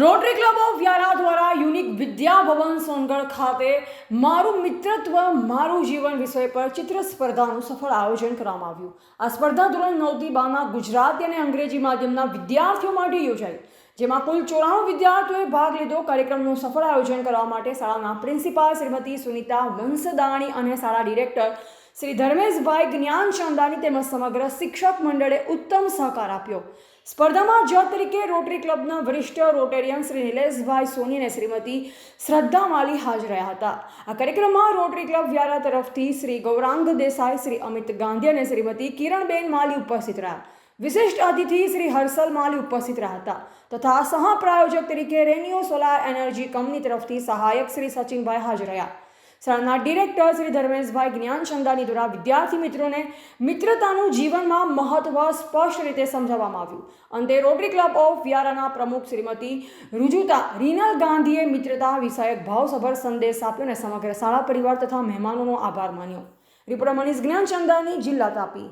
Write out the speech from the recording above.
Rotary club of Vyara દ્વારા unique Vidya Bhavan Songadh ખાતે મારું મિત્રત્વ, મારું જીવન વિષય પર ચિત્ર સ્પર્ધાનું સફળ આયોજન કરવામાં આવ્યું. આ સ્પર્ધા ધોરણ નવથી બારમાં ગુજરાતી અને અંગ્રેજી માધ્યમના વિદ્યાર્થીઓ માટે યોજાઈ. જેમાં કુલ ચોરાણું વિદ્યાર્થીઓએ ભાગ લીધો. કાર્યક્રમનું સફળ આયોજન કરવા માટે શાળાના પ્રિન્સિપાલ શ્રીમતી સુનિતા વંશદાણી અને શાળા ડિરેક્ટર શ્રી ધર્મેશભાઈ જ્ઞાન ચંદાની તેમજ સમગ્ર શિક્ષક મંડળે ઉત્તમ સહકાર આપ્યો. સ્પર્ધામાં જજ તરીકે રોટરી ક્લબના વરિષ્ઠ રોટેરિયન શ્રી નિલેશભાઈ સોની અને શ્રીમતી શ્રદ્ધા માલી હાજર રહ્યા હતા. આ કાર્યક્રમમાં રોટરી ક્લબ વ્યારા તરફથી શ્રી ગૌરાંગ દેસાઈ, શ્રી અમિત ગાંધી અને શ્રીમતી કિરણબેન માલી ઉપસ્થિત રહ્યા. વિશિષ્ટ અતિથિ શ્રી હર્ષલ માલી ઉપસ્થિત રહ્યા હતા તથા સહ પ્રાયોજક તરીકે રેન્યુ સોલાર એનર્જી કંપની તરફથી સહાયક શ્રી સચિનભાઈ હાજર રહ્યા. શાળાના ડિરેક્ટર શ્રી ધર્મેશભાઈ જ્ઞાનચંદાની દ્વારા વિદ્યાર્થી મિત્રોને મિત્રતાનું જીવનમાં મહત્વ સ્પષ્ટ રીતે સમજાવવામાં આવ્યું. અંતે રોટરી ક્લબ ઓફ વ્યારાના પ્રમુખ શ્રીમતી રુજુતા રીનલ ગાંધીએ મિત્રતા વિષયક ભાવસભર સંદેશ આપ્યો અને સમગ્ર શાળા પરિવાર તથા મહેમાનોનો આભાર માન્યો. રિપોર્ટર મનીષ જ્ઞાનચંદાની જિલ્લા તાપી.